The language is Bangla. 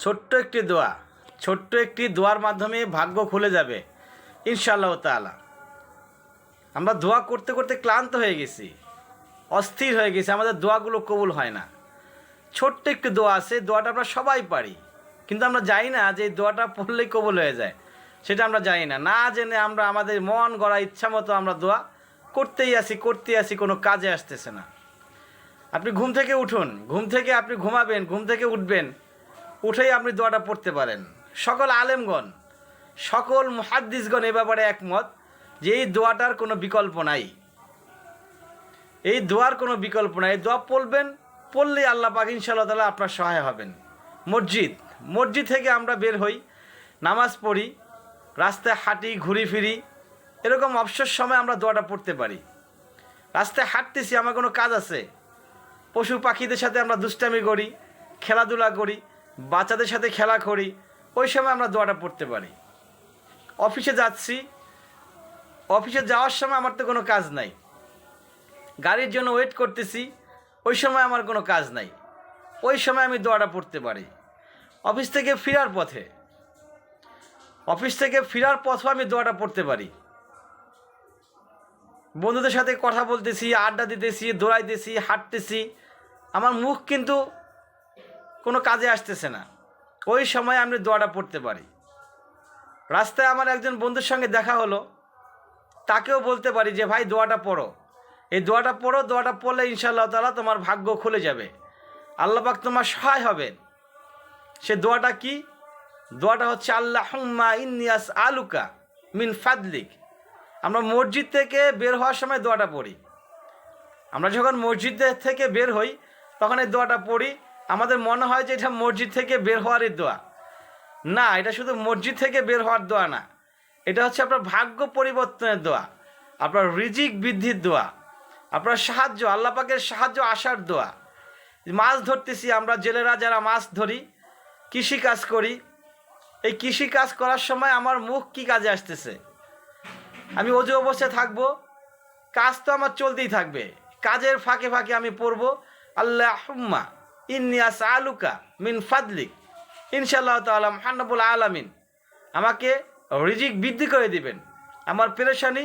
ছোট্ট একটি দোয়া। ছোট্ট একটি দোয়ার মাধ্যমে ভাগ্য খুলে যাবে। ইনশাআল্লাহ তাআলা। আমরা দোয়া করতে করতে ক্লান্ত হয়ে গেছি। অস্থির হয়ে গেছি। আমাদের দোয়াগুলো কবুল হয় না। ছোট্ট একটি দোয়া আছে, দোয়াটা আমরা সবাই পারি। কিন্তু আমরা জানি না যে এই দোয়াটা পড়লেই কবুল হয়ে যায়। সেটা আমরা জানি না। না জেনে আমরা আমাদের মন গড়া ইচ্ছা মতো আমরা দোয়া করতেই আসি করতেই আসি কোনো কাজে আসতেছে না। আপনি ঘুম থেকে উঠুন। ঘুম থেকে আপনি ঘুমাবেন, ঘুম থেকে উঠবেন। উঠেই আপনি দোয়াটা পড়তে পারেন। সকল আলেমগণ, সকল মুহাদ্দিসগণ এ ব্যাপারে একমত যে এই দোয়াটার কোনো বিকল্প নাই। এই দোয়ার কোনো বিকল্প নাই। দোয়া পড়বেন, পড়লেই আল্লাহ পাক ইনশাআল্লাহ তালা আপনার সহায় হবেন। মসজিদ মসজিদ থেকে আমরা বের হই, নামাজ পড়ি, রাস্তায় হাঁটি, ঘুরি ফিরি, এরকম অবসর সময় আমরা দোয়াটা পড়তে পারি। রাস্তায় হাঁটতেছি, আমার কোনো কাজ আছে। পশু পাখিদের সাথে আমরা দুষ্টামি করি, খেলাধুলা করি বাচ্চাদের সাথে খেলা করি, ওই সময় আমরা দোয়াটা পড়তে পারি। অফিসে যাচ্ছি, অফিসে যাওয়ার সময় আমার তো কোনো কাজ নাই। গাড়ির জন্য ওয়েট করতেছি, ওই সময় আমার কোনো কাজ নাই। ওই সময় আমি দোয়াটা পড়তে পারি। অফিস থেকে ফেরার পথে, অফিস থেকে ফেরার পথেও আমি দোয়াটা পড়তে পারি। বন্ধুদের সাথে কথা বলতেছি, আড্ডা দিতেছি দৌড়াইতেছি হাঁটতেছি। আমার মুখ কিন্তু কোনো কাজে আসতেছে না। ওই সময় আমি দোয়াটা পড়তে পারি। রাস্তায় আমার একজন বন্ধুর সঙ্গে দেখা হলো। তাকেও বলতে পারি যে, ভাই, দোয়াটা পড়ো। এই দোয়াটা পড়ো, দোয়াটা পড়লে ইনশাআল্লাহ তালা তোমার ভাগ্য খুলে যাবে। আল্লাহ পাক তোমার সহায় হবেন। সে দোয়াটা কি? দোয়াটা হচ্ছে আল্লাহ ইন্নিয়াস আলুকা মিন ফাদলিক। আমরা মসজিদ থেকে বের হওয়ার সময় দোয়াটা পড়ি। আমরা যখন মসজিদ থেকে বের হই, তখন এই দোয়াটা পড়ি। আমাদের মনে হয় যে এটা মসজিদ থেকে বের হওয়ারই দোয়া। না, এটা শুধু মসজিদ থেকে বের হওয়ার দোয়া না। এটা হচ্ছে আপনার ভাগ্য পরিবর্তনের দোয়া, আপনার রিজিক বৃদ্ধির দোয়া, আপনার সাহায্য, আল্লাহ পাকের সাহায্য আসার দোয়া। মাছ ধরতেছি, আমরা জেলেরা যারা মাছ ধরি কৃষি কাজ করি, এই কৃষি কাজ করার সময় আমার মুখ কি কাজে আসতেছে? আমি অজু অবস্থায় থাকব, কাজ তো আমার চলতেই থাকবে, কাজের ফাঁকে ফাঁকে আমি পড়ব আল্লাহ হুম্মা ইন্নিয়াস আলুকা মিন ফাদলিক। ইনশাল্লাহ তাআলা মহানবুল আলামিন, আমাকে রিজিক বৃদ্ধি করে দিবেন। আমার পেরেশানি